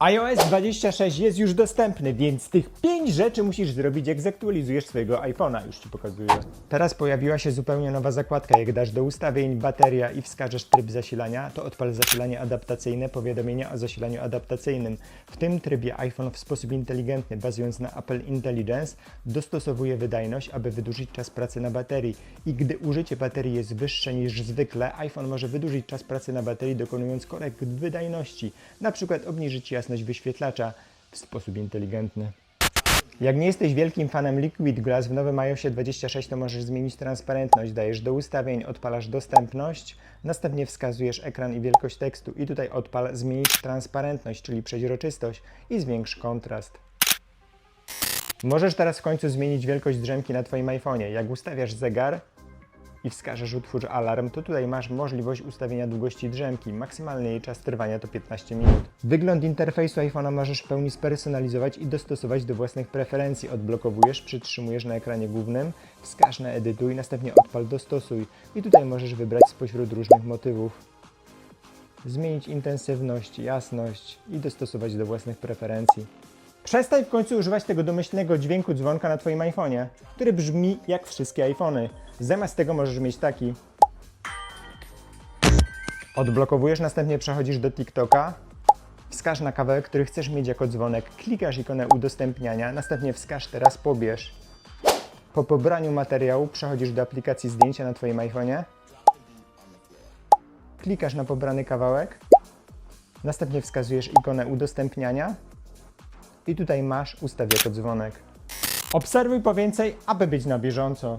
iOS 26 jest już dostępny, więc tych 5 rzeczy musisz zrobić, jak zaktualizujesz swojego iPhone'a. Już Ci pokazuję. Teraz pojawiła się zupełnie nowa zakładka. Jak dasz do ustawień bateria i wskażesz tryb zasilania, to odpal zasilanie adaptacyjne, powiadomienia o zasilaniu adaptacyjnym. W tym trybie iPhone w sposób inteligentny, bazując na Apple Intelligence, dostosowuje wydajność, aby wydłużyć czas pracy na baterii. I gdy użycie baterii jest wyższe niż zwykle, iPhone może wydłużyć czas pracy na baterii, dokonując korekt wydajności, na przykład obniżyć jasność wyświetlacza w sposób inteligentny. Jak nie jesteś wielkim fanem Liquid Glass w nowym iOSie 26, to możesz zmienić transparentność. Dajesz do ustawień, odpalasz dostępność, następnie wskazujesz ekran i wielkość tekstu i tutaj odpal zmienić transparentność, czyli przeźroczystość i zwiększ kontrast. Możesz teraz w końcu zmienić wielkość drzemki na Twoim iPhone'ie. Jak ustawiasz zegar i wskażesz utwórz alarm, to tutaj masz możliwość ustawienia długości drzemki. Maksymalny jej czas trwania to 15 minut. Wygląd interfejsu iPhone'a możesz w pełni spersonalizować i dostosować do własnych preferencji. Odblokowujesz, przytrzymujesz na ekranie głównym, wskaż na edytuj, następnie odpal dostosuj. I tutaj możesz wybrać spośród różnych motywów. Zmienić intensywność, jasność i dostosować do własnych preferencji. Przestań w końcu używać tego domyślnego dźwięku dzwonka na Twoim iPhone'ie, który brzmi jak wszystkie iPhony. Zamiast tego możesz mieć taki. Odblokowujesz, następnie przechodzisz do TikToka. Wskaż na kawałek, który chcesz mieć jako dzwonek. Klikasz ikonę udostępniania, następnie wskaż teraz pobierz. Po pobraniu materiału przechodzisz do aplikacji zdjęcia na Twoim iPhone'ie. Klikasz na pobrany kawałek. Następnie wskazujesz ikonę udostępniania i tutaj masz ustaw jako dzwonek. Obserwuj po więcej, aby być na bieżąco.